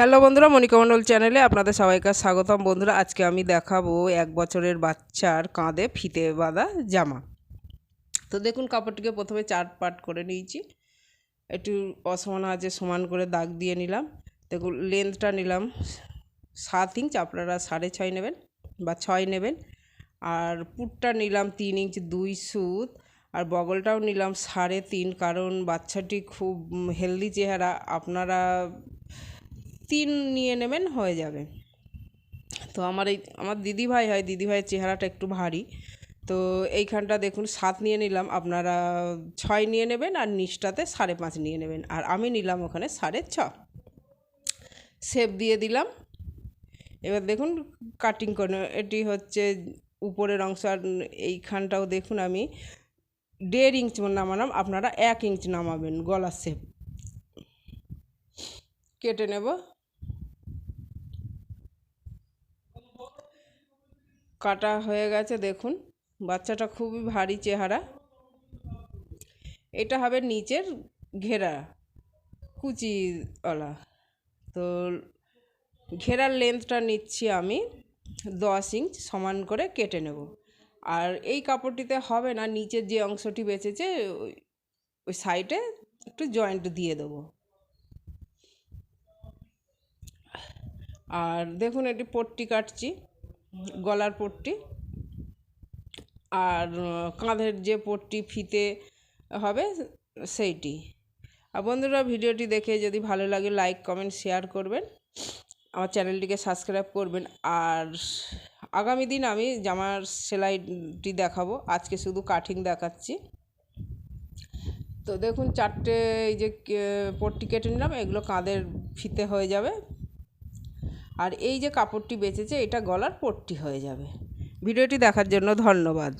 Hello বন্ধুরা মনিকা মণ্ডল চ্যানেলে আপনাদের সবাইকে স্বাগতম। বন্ধুরা, আজকে আমি দেখাবো এক বছরের বাচ্চার কাঁধে ফিতে বাঁধা জামা। তো দেখুন, কাপড়টিকে প্রথমে চার পাট করে নিয়েছি। একটু অসমান আছে, সমান করে দাগ দিয়ে নিলাম। দেখুন লেন্থটা নিলাম সাত ইঞ্চ আপনারা সাড়ে ছয় নেবেন বা ছয় নেবেন। আর পুটটা নিলাম তিন ইঞ্চ দুই সুত। আর বগলটাও নিলাম সাড়ে তিন, কারণ বাচ্চাটি খুব হেলদি চেহারা। আপনারা তিন নিয়ে নেবেন, হয়ে যাবে। তো আমার এই, আমার দিদিভাই হয়, দিদিভাইয়ের চেহারাটা একটু ভারী। তো এইখানটা দেখুন, সাত নিয়ে নিলাম। আপনারা ছয় নিয়ে নেবেন আর নিচটাতে সাড়ে পাঁচ নিয়ে নেবেন। আর আমি নিলাম ওখানে সাড়ে ছ। শেপ দিয়ে দিলাম। এবার দেখুন কাটিং করে এটি হচ্ছে উপরের অংশ আর এইখানটাও দেখুন আমি দেড় ইঞ্চ নামালাম। আপনারা এক ইঞ্চ নামাবেন গলার শেপ কেটে নেব। কাটা হয়ে গেছে, দেখুন। বাচ্চাটা খুবই ভারী চেহারা। এটা হবে নিচের ঘেরা, কুচিওয়ালা। তো ঘেরার লেন্থটা নিচ্ছি আমি দশ ইঞ্চ সমান করে কেটে নেব। আর এই কাপড়টিতে হবে না, নিচের যে অংশটি বেঁচেছে, ওই ওই সাইডে একটু জয়েন্ট দিয়ে দেবো। আর দেখুন, এটি পট্টি কাটছি। গলার পট্টি আর কাঁধের যে পট্টি ফিতে হবে সেইটি। আর বন্ধুরা, ভিডিওটি দেখে যদি ভালো লাগে, লাইক, কমেন্ট, শেয়ার করবেন। আমার চ্যানেলটিকে সাবস্ক্রাইব করবেন। আর আগামী দিন আমি জামার সেলাইটি দেখাবো। আজকে শুধু কাটিং দেখাচ্ছি। তো দেখুন, চারটে এই যে পট্টি কেটে নিলাম। এগুলো কাঁধের ফিতে হয়ে যাবে। আর এই যে কাপড়টি বেঁচেছে এটা গলার পট্টি হয়ে যাবে। ভিডিওটি দেখার জন্য ধন্যবাদ।